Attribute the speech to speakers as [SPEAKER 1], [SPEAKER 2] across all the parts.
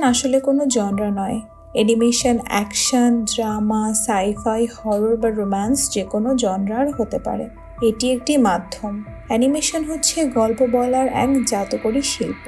[SPEAKER 1] Animation আসলে কোনো genre নয়। Animation, action, drama, scifi, horror বা রোম্যান্স যে কোনো জনরার হতে পারে। এটি একটি মাধ্যম। অ্যানিমেশন হচ্ছে গল্প বলার এক জাতকরী শিল্প।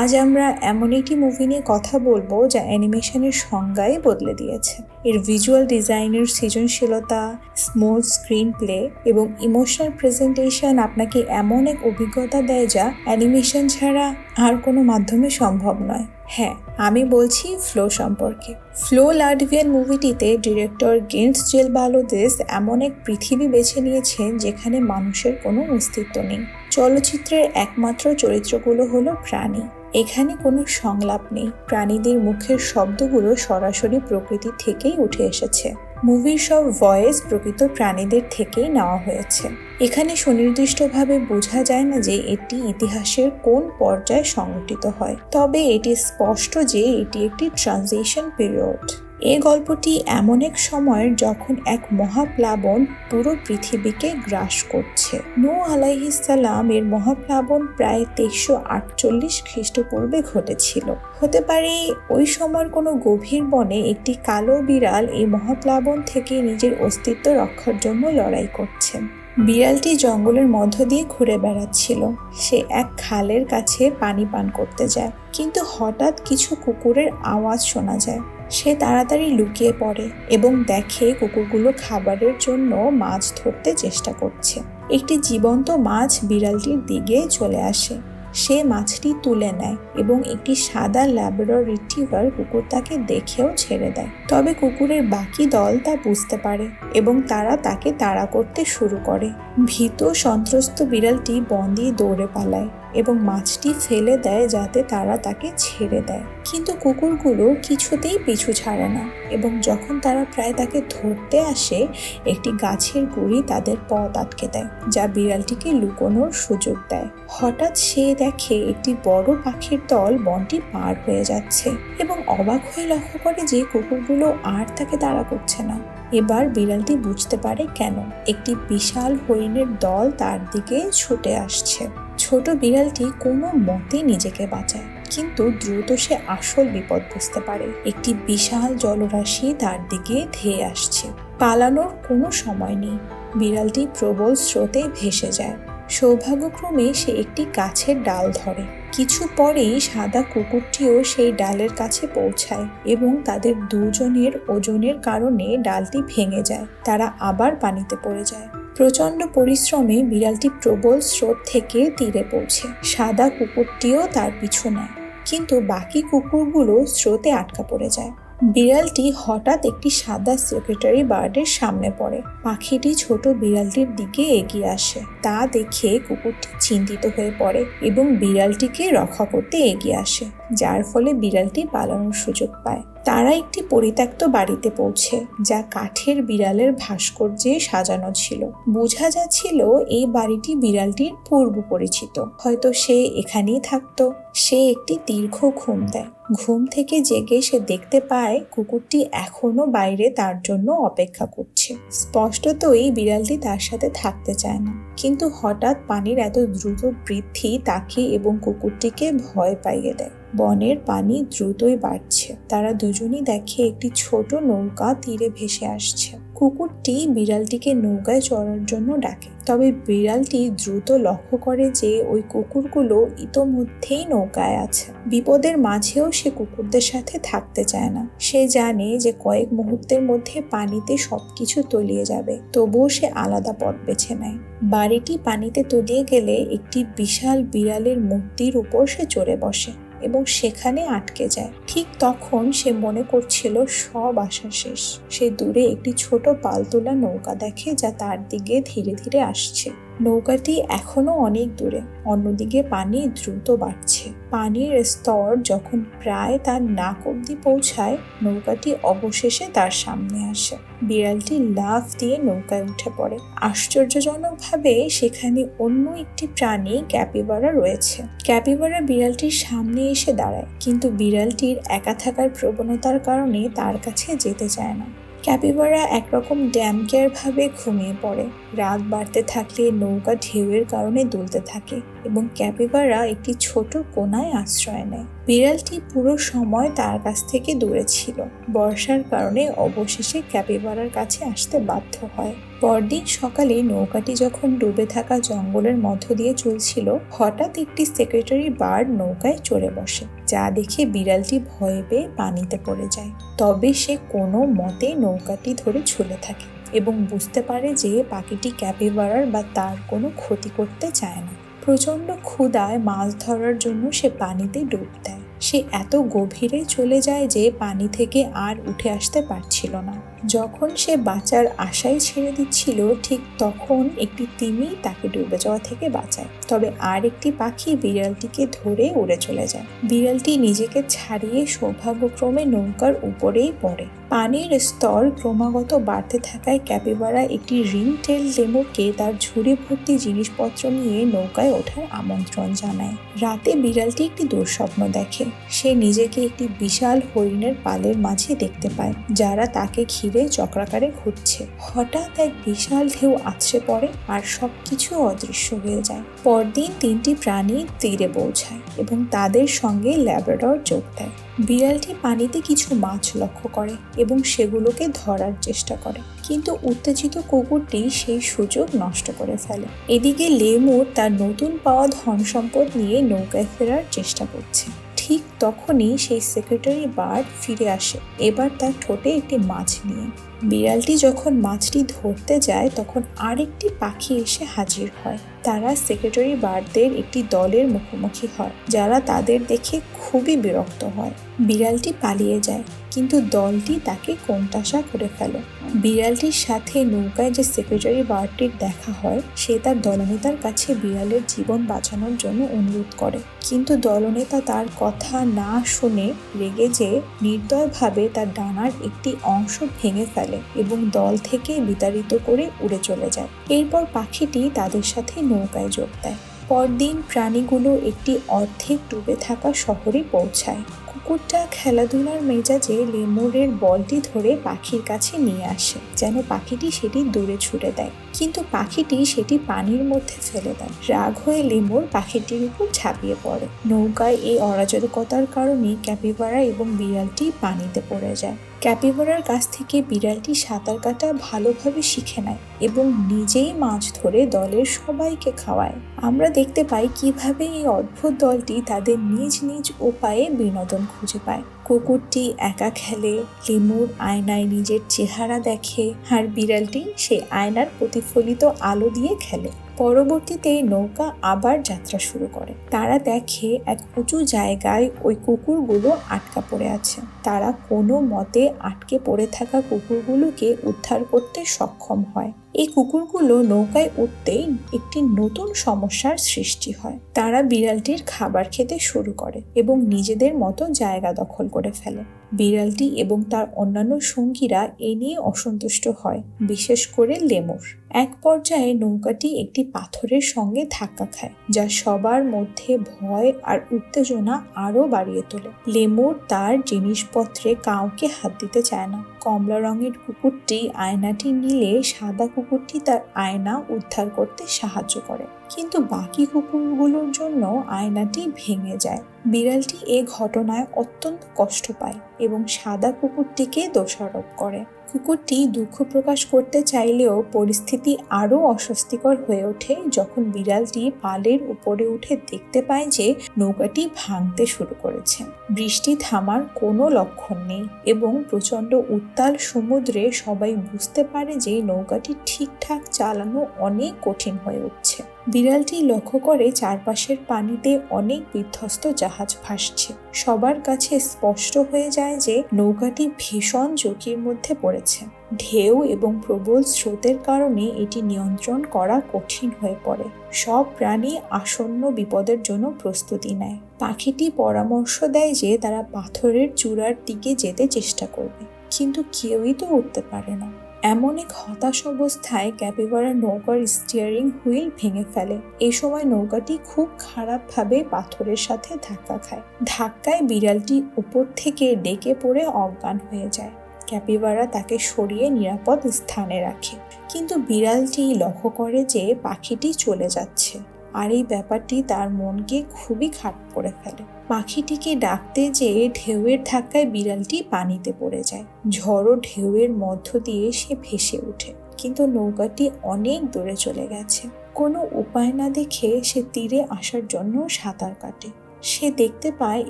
[SPEAKER 1] আজ আমরা এমন একটি মুভি নিয়ে কথা বলব যা অ্যানিমেশনের সংজ্ঞাই বদলে দিয়েছে। এর ভিজুয়াল ডিজাইনের সৃজনশীলতা স্মুথ স্ক্রিন প্লে এবং ইমোশনাল প্রেজেন্টেশন আপনাকে এমন এক অভিজ্ঞতা দেয় যা অ্যানিমেশন ছাড়া আর কোনো মাধ্যমে সম্ভব নয়। হ্যাঁ আমি বলছি ফ্লো সম্পর্কে। ফ্লো লাডভিয়ান মুভিটিতে ডিরেক্টর গেন্স জেল বালোদেস এমন এক পৃথিবী বেছে নিয়েছেন যেখানে মানুষের কোনো অস্তিত্ব নেই। চলচ্চিত্রের একমাত্র চরিত্রগুলো হলো প্রাণী। এখানে কোনো সংলাপ নেই। প্রাণীদের মুখের শব্দগুলো সরাসরি প্রকৃতি থেকেই উঠে এসেছে। মুভির সব ভয়েস প্রকৃত প্রাণীদের থেকেই নেওয়া হয়েছে। এখানে সুনির্দিষ্টভাবে বোঝা যায় না যে এটি ইতিহাসের কোন পর্যায়ে সংঘটিত হয়। তবে এটি স্পষ্ট যে এটি একটি ট্রানজিশন পিরিয়ড। এ গল্পটি এমন এক সময়ের যখন এক মহাপ্লাবন পুরো পৃথিবীকে গ্রাস করছে। নু আলাইহিসাল্লাম এর মহাপ্লাবন প্রায় তেইশশো আটচল্লিশ খ্রিস্টপূর্বে ঘটেছিল। হতে পারে ওই সময়ের কোনো গভীর বনে একটি কালো বিড়াল এই মহাপ্লাবন থেকে নিজের অস্তিত্ব রক্ষার জন্য লড়াই করছে। বিড়ালটি জঙ্গলের মধ্য দিয়ে ঘুরে বেড়াচ্ছিল। সে এক খালের কাছে পানি পান করতে যায়। কিন্তু হঠাৎ কিছু কুকুরের আওয়াজ শোনা যায়। সে তাড়াতাড়ি লুকিয়ে পড়ে এবং দেখে কুকুরগুলো খাবারের জন্য মাছ ধরতে চেষ্টা করছে। একটি জীবন্ত মাছ বিড়ালটির দিকে চলে আসে। সে মাছটি তুলে নেয় এবং একটি সাদা ল্যাবরর রিট্রিভার কুকুর তাকে দেখেও ছেড়ে দেয়। তবে কুকুরের বাকি দল তা বুঝতে পারে এবং তারা তাকে তাড়া করতে শুরু করে। ভীত সন্ত্রস্ত বিড়ালটি বন দিয়ে দৌড়ে পালায় এবং মাছটি ফেলে দেয় যাতে তারা তাকে ছেড়ে দেয়। কিন্তু কুকুরগুলো কিছুতেই পিছু ছাড়ে না এবং যখন তারা প্রায় তাকে ধরতে আসে, একটি গাছের গুড়ি তাদের পথ আটকে দেয়, যা বিড়ালটিকে লুকোনোর সুযোগ দেয়। হঠাৎ সে দেখে একটি বড় পাখির দল বনটি পার হয়ে যাচ্ছে এবং অবাক হয়ে লক্ষ্য করে যে কুকুরগুলো আর তাকে তাড়া করছে না। এবার বিড়ালটি বুঝতে পারে কেন? একটি বিশাল হরিণের দল তার দিকে ছুটে আসছে। ছোট বিড়ালটি কোনো মতে নিজেকে বাঁচায়, কিন্তু দ্রুত সে আসল বিপদ বুঝতে পারে। একটি বিশাল জলরাশি তার দিকে ধেয়ে আসছে। পালানোর কোনো সময় নেই। বিড়ালটি প্রবল স্রোতে ভেসে যায়। সৌভাগ্যক্রমে সে একটি গাছের ডাল ধরে। কিছু পরেই সাদা কুকুরটিও সেই ডালের কাছে পৌঁছায় এবং তাদের দুজনের ওজনের কারণে ডালটি ভেঙে যায়। তারা আবার পানিতে পড়ে যায়। প্রচণ্ড পরিশ্রমে বিড়ালটি প্রবল স্রোত থেকে তীরে পৌঁছে সাদা কুকুরটিও তার পিছু নেয়। কিন্তু বাকি কুকুরগুলো স্রোতে আটকা পড়ে যায়। বিড়ালটি হঠাৎ একটি সাদা সেক্রেটারি বার্ডের সামনে পড়ে। পাখিটি ছোট বিড়ালটির দিকে এগিয়ে আসে। তা দেখে কুকুরটি চিন্তিত হয়ে পড়ে এবং বিড়ালটিকে রক্ষা করতে এগিয়ে আসে। যার ফলে বিড়ালটি পালানোর সুযোগ পায়। তারা একটি পরিত্যক্ত বাড়িতে পৌঁছে, যা কাঠের বিড়ালের ভাস্কর্যে সাজানো ছিল। বোঝা যাচ্ছিল এই বাড়িটি বিড়ালটির পূর্ব পরিচিত। হয়তো সে এখানেই থাকতো। সে একটি দীর্ঘ ঘুম দেয়। ঘুম থেকে জেগে সে দেখতে পায়, কুকুরটি এখনও বাইরে তার জন্য অপেক্ষা করছে। স্পষ্টতই বিড়ালটি তার সাথে থাকতে চায় না। কিন্তু হঠাৎ পানির এত দ্রুত বৃদ্ধি তাকে এবং কুকুরটিকে ভয় পাইয়ে দেয়। বনের পানি দ্রুতই বাড়ছে। তারা দুজনই দেখে একটি ছোট নৌকা তীরে ভেসে আসছে। কুকুরটি বিড়ালটিকে নৌকায় চড়ার জন্য ডাকে। তবে বিড়ালটি দ্রুত লক্ষ্য করে যে ওই কুকুরগুলো ইতোমধ্যেই নৌকায় আছে। বিপদের মাঝেও সে কুকুরদের সাথে থাকতে চায় না। সে জানে যে কয়েক মুহূর্তের মধ্যে পানিতে সবকিছু তলিয়ে যাবে। তবুও সে আলাদা পথ বেছে নেয়। বাড়িটি পানিতে তলিয়ে গেলে একটি বিশাল বিড়ালের মূর্তির উপর সে চড়ে বসে। এবং সেখানে আটকে যায়। ঠিক তখন সে মনে করছিল সব আশা শেষ। সে দূরে একটি ছোট পালতোলা নৌকা দেখে যা তার দিকে ধীরে ধীরে আসছে। নৌকাটি এখনও অনেক দূরে, অন্যদিকে পানি দ্রুত বাড়ছে। পানির স্তর যখন প্রায় তার নাক অব্দি পৌঁছায়, নৌকাটি অবশেষে তার সামনে আসে। বিড়ালটি লাফ দিয়ে নৌকায় উঠে পড়ে। আশ্চর্যজনকভাবে সেখানে অন্য একটি প্রাণী ক্যাপিবারা রয়েছে। ক্যাপিবারা বিড়ালটির সামনে এসে দাঁড়ায়, কিন্তু বিড়ালটির একা থাকার প্রবণতার কারণে তার কাছে যেতে চায় না। ক্যাপিবারা একরকম ড্যাম কেয়ার ভাবে ঘুমিয়ে পড়ে। রাত বাড়তে থাকলে নৌকা ঢেউয়ের কারণে দুলতে থাকে এবং ক্যাপিবারা একটি ছোট কোনায় আশ্রয় নেয়। বিড়ালটি পুরো সময় তার কাছ থেকে দূরে ছিল। বর্ষার কারণে অবশেষে ক্যাপিবারার কাছে আসতে বাধ্য হয়। পরদিন সকালে নৌকাটি যখন ডুবে থাকা জঙ্গলের মধ্য দিয়ে চলছিল, হঠাৎ একটি সেক্রেটারি বার্ড নৌকায় চড়ে বসে, যা দেখে বিড়ালটি ভয়ে পেয়ে পানিতে পড়ে যায়। তবে সে কোনো মতে নৌকাটি ধরে ঝুলে থাকে। এবং বুঝতে পারে যে পাখিটি ক্যাপিবারার বা তার কোনো ক্ষতি করতে চায় না। প্রচণ্ড ক্ষুদায় মাছ ধরার জন্য সে পানিতে ডুব দেয়। সে এত গভীরে চলে যায় যে পানি থেকে আর উঠে আসতে পারছিল না। যখন সে বাঁচার আশায় ছেড়ে দিচ্ছিল, ঠিক তখন একটি তিমি তাকে ডুবে যাওয়া থেকে বাঁচায়। তবে আর একটি পাখি বিড়ালটিকে ধরে উড়ে চলে যায়। বিড়ালটি নিজেকে ছাড়িয়ে সৌভাগ্যক্রমে নৌকার উপরেই পড়ে। পানির স্তর ক্রমাগত বাড়তে থাকায় ক্যাপিবারা একটি রিং টেল লেমুরকে তার ঝুড়ি ভর্তি জিনিসপত্র নিয়ে নৌকায় ওঠার আমন্ত্রণ জানায়। রাতে বিড়ালটি একটি দুঃস্বপ্ন দেখে। সে নিজেকে একটি বিশাল হরিণের পালের মাঝে দেখতে পায়, যারা তাকে ঘিরে চক্রাকারে ঘুরছে। হঠাৎ এক বিশাল ঢেউ আছড়ে পড়ে আর সবকিছু অদৃশ্য হয়ে যায়। পরদিন তিনটি প্রাণী তীরে পৌঁছায় এবং তাদের সঙ্গে ল্যাব্রাডর যোগ দেয়। বিড়ালটি পানিতে কিছু মাছ লক্ষ্য করে এবং সেগুলোকে ধরার চেষ্টা করে। কিন্তু উত্তেজিত কুকুরটি সেই সুযোগ নষ্ট করে ফেলে। এদিকে লেমুর তার নতুন পাওয়া ধন সম্পদ নিয়ে নৌকায় ফেরার চেষ্টা করছে। ঠিক তখনই সেই সেক্রেটারি বার্ড ফিরে আসে। এবার তার ঠোঁটে একটি মাছ নিয়ে। বিড়ালটি যখন মাছটি ধরতে যায়, তখন আরেকটি পাখি এসে হাজির হয়। তারা সেক্রেটারি বার্ডদের একটি দলের মুখোমুখি হয়, যারা তাদের দেখে খুবই বিরক্ত হয়। বিড়ালটি পালিয়ে যায়, কিন্তু দলটি তাকে কোণঠাসা করে ফেলে। বিড়ালটির সাথে নৌকায় যে সেক্রেটারি বার্ডটির দেখা হয়, সে তার দলনেতার কাছে বিড়ালের জীবন বাঁচানোর জন্য অনুরোধ করে। কিন্তু দলনেতা তার কথা না শুনে রেগে যে নির্দয়ভাবে তার ডানার একটি অংশ ভেঙে ফেলে। এবং দল থেকে বিতাড়িত করে উড়ে চলে যায়। এরপর পাখিটি তাদের সাথে নৌকায় যোগ দেয়। পরদিন প্রাণীগুলো একটি অর্ধেক ডুবে থাকা শহরে পৌঁছায়। কুকুরটা খেলাধুলার মেজাজে লেমুরের বলটি ধরে পাখির কাছে নিয়ে আসে, যেন পাখিটি সেটি দূরে ছুটে দেয়। কিন্তু পাখিটি সেটি পানির মধ্যে ফেলে দেয়। রাগ হয়ে লেমুর পাখিটির উপর ঝাঁপিয়ে পড়ে। নৌকায় এই অরাজকতার কারণে ক্যাপিবারা এবং বিড়ালটি পানিতে পড়ে যায়। ক্যাপিবারার কাছ থেকে বিড়ালটি সাঁতার কাটা ভালোভাবে শিখে নেয় এবং নিজেই মাছ ধরে দলের সবাইকে খাওয়ায়। আমরা দেখতে পাই কীভাবে এই অদ্ভুত দলটি তাদের নিজ নিজ উপায়ে বিনোদন খুঁজে পায়। কুকুরটি একা খেলে, লেমুর আয়নায় নিজের চেহারা দেখে, আর বিড়ালটি সেই আয়নার প্রতিফলিত আলো দিয়ে খেলে। পরবর্তীতে নৌকা আবার যাত্রা শুরু করে। তারা দেখে এক উঁচু জায়গায় ওই কুকুরগুলো আটকা পড়ে আছে। তারা কোনো মতে আটকে পড়ে থাকা কুকুরগুলোকে উদ্ধার করতে সক্ষম হয়। এই কুকুরগুলো নৌকায় উঠতেই একটি নতুন সমস্যার সৃষ্টি হয়। তারা বিড়ালটির খাবার খেতে শুরু করে এবং নিজেদের মতো জায়গা দখল করে ফেলে। বিড়ালটি এবং তার অন্যান্য সঙ্গীরা এ নিয়ে অসন্তুষ্ট হয়, বিশেষ করে লেমুর। এক পর্যায়ে নৌকাটি একটি পাথরের সঙ্গে ধাক্কা খায়, যা সবার মধ্যে ভয় আর উত্তেজনা আরও বাড়িয়ে তোলে। লেমুর তার জিনিসপত্রে কাউকে হাত দিতে চায় না। কমলা রঙের কুকুরটি আয়নাটি নিলে সাদা কুকুরটি তার আয়না উদ্ধার করতে সাহায্য করে। কিন্তু বাকি কুকুরগুলোর জন্য আয়নাটি ভেঙে যায়। বিড়ালটি এ ঘটনায় অত্যন্ত কষ্ট পায় এবং সাদা কুকুরটিকে দোষারোপ করে। কুকুরটি দুঃখ প্রকাশ করতে চাইলেও পরিস্থিতি আরও অস্বস্তিকর হয়ে ওঠে যখন বিড়ালটি পালের উপরে উঠে দেখতে পায় যে নৌকাটি ভাঙতে শুরু করেছে। বৃষ্টি থামার কোনো লক্ষণ নেই এবং প্রচণ্ড উত্তাল সমুদ্রে সবাই বুঝতে পারে যে নৌকাটি ঠিকঠাক চালানো অনেক কঠিন হয়ে উঠছে। বিড়ালটি লক্ষ্য করে চারপাশের পানিতে অনেক বিধ্বস্ত জাহাজ ভাসছে। সবার কাছে স্পষ্ট হয়ে যায় যে নৌকাটি ভীষণ ঝুঁকির মধ্যে পড়েছে। ঢেউ এবং প্রবল স্রোতের কারণে এটি নিয়ন্ত্রণ করা কঠিন হয়ে পড়ে। সব প্রাণী আসন্ন বিপদের জন্য প্রস্তুতি নেয়। পাখিটি পরামর্শ দেয় যে তারা পাথরের চূড়ার দিকে যেতে চেষ্টা করবে, কিন্তু কেউই তো উঠতে পারে না। এমন এক হতাশ অবস্থায় ক্যাপিবারা নৌকার স্টিয়ারিং হুইল ভেঙে ফেলে। এ সময় নৌকাটি খুব খারাপভাবে পাথরের সাথে ধাক্কা খায়। ধাক্কায় বিড়ালটি উপর থেকে ডেকে পড়ে অজ্ঞান হয়ে যায়। ক্যাপিবারা তাকে সরিয়ে নিরাপদ স্থানে রাখে। কিন্তু বিড়ালটি লক্ষ্য করে যে পাখিটি চলে যাচ্ছে। আর এই ব্যাপারটি তার মনকে খুবই খারাপ করে ফেলে। পাখিটিকে ডাকতে যেয়ে ঢেউয়ের ধাক্কায় বিড়ালটি পানিতে পড়ে যায়। ঝড়ো ঢেউয়ের মধ্য দিয়ে সে ভেসে ওঠে, কিন্তু নৌকাটি অনেক দূরে চলে গেছে। কোনো উপায় না দেখে সে তীরে আসার জন্য সাঁতার কাটে। সে দেখতে পায়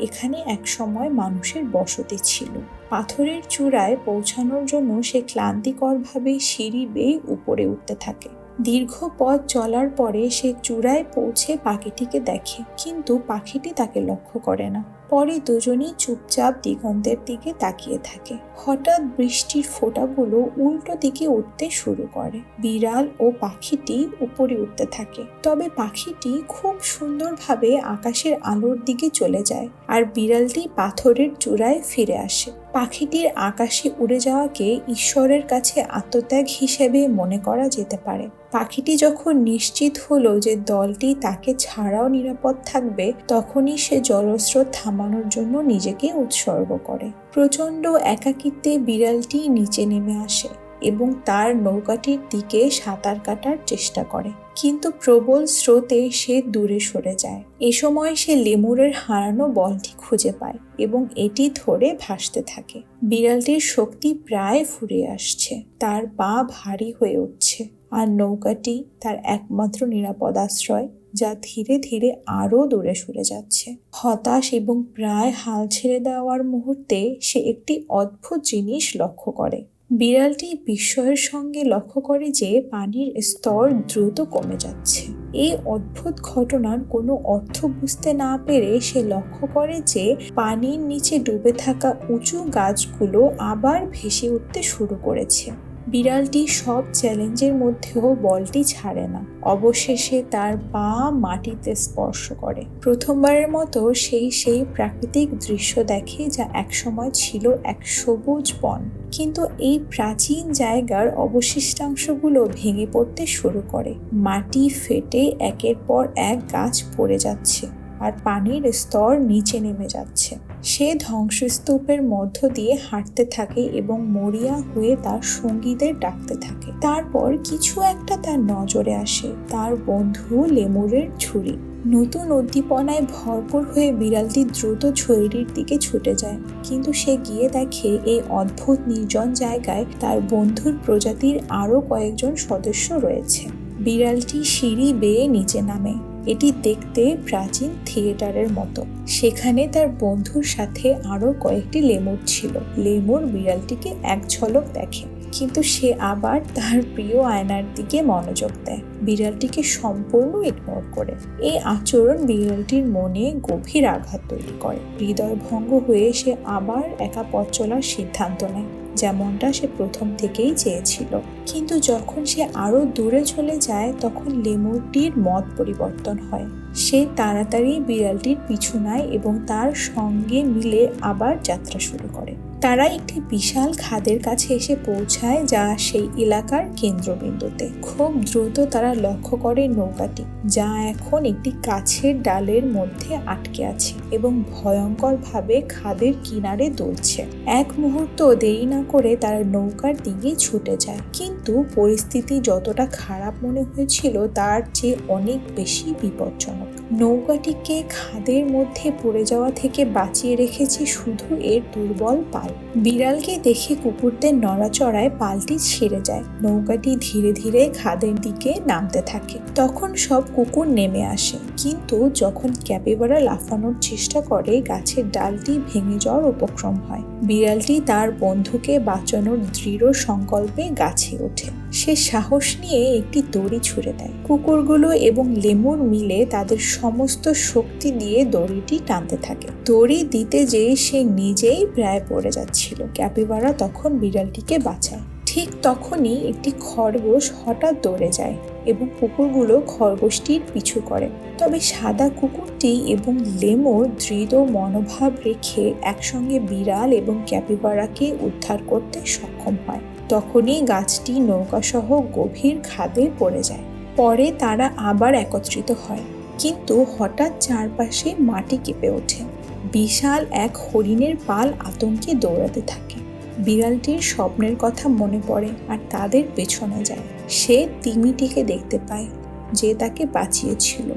[SPEAKER 1] এখানে এক সময় মানুষের বসতি ছিল। পাথরের চূড়ায় পৌঁছানোর জন্য সে ক্লান্তিকরভাবে সিঁড়ি বেয়ে উপরে উঠতে থাকে। দীর্ঘ পথ চলার পরে সে চূড়ায় পৌঁছে পাখিটিকে দেখে। কিন্তু পাখিটি তাকে লক্ষ্য করে না। পরে দুজনেই চুপচাপ দিগন্তের দিকে তাকিয়ে থাকে। হঠাৎ বৃষ্টির ফোঁটাগুলো উল্টো দিকে উঠতে শুরু করে। বিড়াল ও পাখিটি উপরে উঠতে থাকে। তবে পাখিটি খুব সুন্দরভাবে আকাশের আলোর দিকে চলে যায় আর বিড়ালটি পাথরের চূড়ায় ফিরে আসে। পাখিটির আকাশে উড়ে যাওয়াকে ঈশ্বরের কাছে আত্মত্যাগ হিসেবে মনে করা যেতে পারে। পাখিটি যখন নিশ্চিত হলো যে দলটি তাকে ছাড়াও নিরাপদ থাকবে, তখনই সে জলস্রোত থামানোর জন্য নিজেকে উৎসর্গ করে। প্রচণ্ড একাকিত্বে বিড়ালটি নিচে নেমে আসে। এবং তার নৌকাটির দিকে সাঁতার কাটার চেষ্টা করে। কিন্তু প্রবল স্রোতে সে দূরে সরে যায়। এ সময় সে লেমুরের হারানো বলটি খুঁজে পায় এবং এটি ধরে ভাসতে থাকে। বিড়ালটির শক্তি প্রায় ফুরিয়ে আসছে। তার পা ভারী হয়ে উঠছে আর নৌকাটি তার একমাত্র নিরাপদ আশ্রয়, যা ধীরে ধীরে আরও দূরে সরে যাচ্ছে। হতাশ এবং প্রায় হাল ছেড়ে দেওয়ার মুহূর্তে সে একটি অদ্ভুত জিনিস লক্ষ্য করে। বিড়ালটি বিস্ময়ের সঙ্গে লক্ষ্য করে যে পানির স্তর দ্রুত কমে যাচ্ছে। এই অদ্ভুত ঘটনার কোনো অর্থ বুঝতে না পেরে সে লক্ষ্য করে যে পানির নিচে ডুবে থাকা উঁচু গাছগুলো আবার ভেসে উঠতে শুরু করেছে। বিড়ালটি সব চ্যালেঞ্জের মধ্যেও বলটি ছাড়ে না। অবশেষে তার পা মাটিতে স্পর্শ করে। প্রথমবারের মতো সেই সেই প্রাকৃতিক দৃশ্য দেখে যা একসময় ছিল এক সবুজ বন। কিন্তু এই প্রাচীন জায়গার অবশিষ্টাংশগুলো ভেঙে পড়তে শুরু করে। মাটি ফেটে একের পর এক গাছ পড়ে যাচ্ছে। আর পানির স্তর নিচে নেমে যাচ্ছে। সে ধ্বংসস্তূপের মধ্য দিয়ে হাঁটতে থাকে এবং মরিয়া হয়ে তার সঙ্গীদের ডাকতে থাকে। তারপর কিছু একটা তার নজরে আসে। তার বন্ধু লেমুরের ছুরি। নতুন উদ্দীপনায় ভরপুর হয়ে বিড়ালটি দ্রুত ছুরিটির দিকে ছুটে যায়। কিন্তু সে গিয়ে দেখে এই অদ্ভুত নির্জন জায়গায় তার বন্ধুর প্রজাতির আরও কয়েকজন সদস্য রয়েছে। বিড়ালটি সিঁড়ি বেয়ে নিচে নামে। এটি দেখতে প্রাচীন থিয়েটারের মতো। সেখানে তার বন্ধুর সাথে আরও কয়েকটি লেমুর ছিল। লেমুর বিড়ালটিকে এক ঝলক দেখে, কিন্তু সে আবার তার প্রিয় আয়নার দিকে মনোযোগ দেয়। বিড়ালটিকে সম্পূর্ণ ইগনোর করে। এই আচরণ বিড়ালটির মনে গভীর আঘাত তৈরি করে। হৃদয় ভঙ্গ হয়ে সে আবার একা পথ চলার সিদ্ধান্ত নেয়। যেমনটা সে প্রথম থেকেই চেয়েছিল। কিন্তু যখন সে আরও দূরে চলে যায়, তখন লেমুরটির মত পরিবর্তন হয়। সে তাড়াতাড়ি বিড়ালটির পিছু নেয় এবং তার সঙ্গে মিলে আবার যাত্রা শুরু করে। তারা একটি বিশাল খাদের কাছে এসে পৌঁছায় যা সেই এলাকার কেন্দ্রবিন্দুতে। খুব দ্রুত তারা লক্ষ্য করে নৌকাটি, যা এখন একটি কাছের ডালের মধ্যে আটকে আছে এবং ভয়ঙ্করভাবে খাদের কিনারে দুলছে। এক মুহূর্ত দেরি না করে তারা নৌকার দিকে ছুটে যায়, কিন্তু পরিস্থিতি যতটা খারাপ মনে হয়েছিল তার চেয়ে অনেক বেশি বিপজ্জনক। নৌকাটিকে খাদের মধ্যে পড়ে যাওয়া থেকে বাঁচিয়ে রেখেছে শুধু এর দুর্বল পাল। বিড়ালকে দেখে কুকুরদের নড়াচড়ায় পালটি ছিঁড়ে যায়। নৌকাটি ধীরে ধীরে খাদের দিকে নামতে থাকে। তখন সব কুকুর নেমে আসে। কিন্তু যখন ক্যাপিবারা লাফানোর চেষ্টা করে, গাছের ডালটি ভেঙে যাওয়ার উপক্রম হয়। বিড়ালটি তার বন্ধুকে বাঁচানোর দৃঢ় সংকল্পে গাছে ওঠে। সে সাহস নিয়ে একটি দড়ি ছুঁড়ে দেয়। কুকুরগুলো এবং লেমুর মিলে তাদের সমস্ত শক্তি দিয়ে দড়িটি টানতে থাকে। দড়ি দিতে যেয়ে সে নিজেই প্রায় পড়ে যাচ্ছিল। ক্যাপিবারা তখন বিড়ালটিকে বাঁচায়। ঠিক তখনই একটি খরগোশ হঠাৎ দৌড়ে যায়। এবং কুকুরগুলো খরগোশটির পিছু করে। তবে সাদা কুকুরটি এবং লেমোর দৃঢ় মনোভাব রেখে একসঙ্গে বিড়াল এবং ক্যাপিবারাকে উদ্ধার করতে সক্ষম হয়। তখনই গাছটি নৌকাসহ গভীর খাদে পড়ে যায়। পরে তারা আবার একত্রিত হয়। কিন্তু হঠাৎ চারপাশে মাটি কেঁপে ওঠে। বিশাল এক হরিণের পাল আতঙ্কে দৌড়াতে থাকে। বিড়ালটির স্বপ্নের কথা মনে পড়ে আর তাদের পেছনে যায়। সে তিমিটিকে দেখতে পায়, যে তাকে বাঁচিয়েছিল।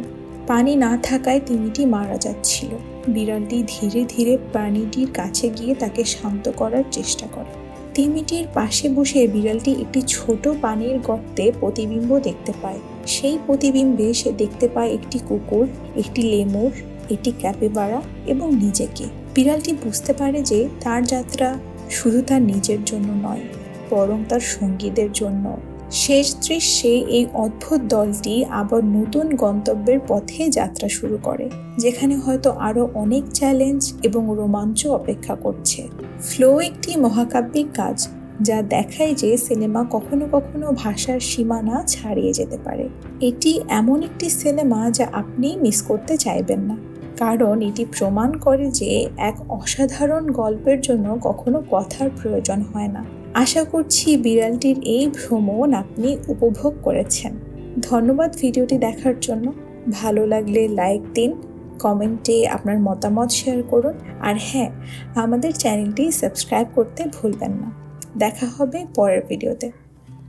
[SPEAKER 1] পানি না থাকায় তিমিটি মারা যাচ্ছিল। বিড়ালটি ধীরে ধীরে প্রাণীটির কাছে গিয়ে তাকে শান্ত করার চেষ্টা করে। তিমিটির পাশে বসে বিড়ালটি একটি ছোট পানির গর্তে প্রতিবিম্ব দেখতে পায়। সেই প্রতিবিম্বে সে দেখতে পায় একটি কুকুর, একটি লেমুর, একটি ক্যাপিবারা এবং নিজেকে। বিড়ালটি বুঝতে পারে যে তার যাত্রা শুধু তার নিজের জন্য নয়, বরং তার সঙ্গীদের জন্য শেষ দৃশ্যে এই অদ্ভুত দলটি আবার নতুন গন্তব্যের পথে যাত্রা শুরু করে, যেখানে হয়তো আরও অনেক চ্যালেঞ্জ এবং রোমাঞ্চ অপেক্ষা করছে। ফ্লো একটি মহাকাব্যিক কাজ, যা দেখায় যে সিনেমা কখনো কখনো ভাষার সীমানা ছাড়িয়ে যেতে পারে। এটি এমন একটি সিনেমা যা আপনি মিস করতে চাইবেন না, কারণ এটি প্রমাণ করে যে এক অসাধারণ গল্পের জন্য কখনো কথার প্রয়োজন হয় না। আশা করছি বিড়ালটির এই ভ্রমণ আপনি উপভোগ করেছেন। ধন্যবাদ ভিডিওটি দেখার জন্য। ভালো লাগলে লাইক দিন, কমেন্টে আপনার মতামত শেয়ার করুন। আর হ্যাঁ আমাদের চ্যানেলটি সাবস্ক্রাইব করতে ভুলবেন না। দেখা হবে পরের ভিডিওতে।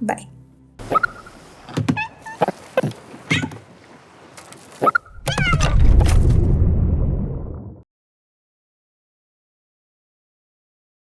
[SPEAKER 1] বাই।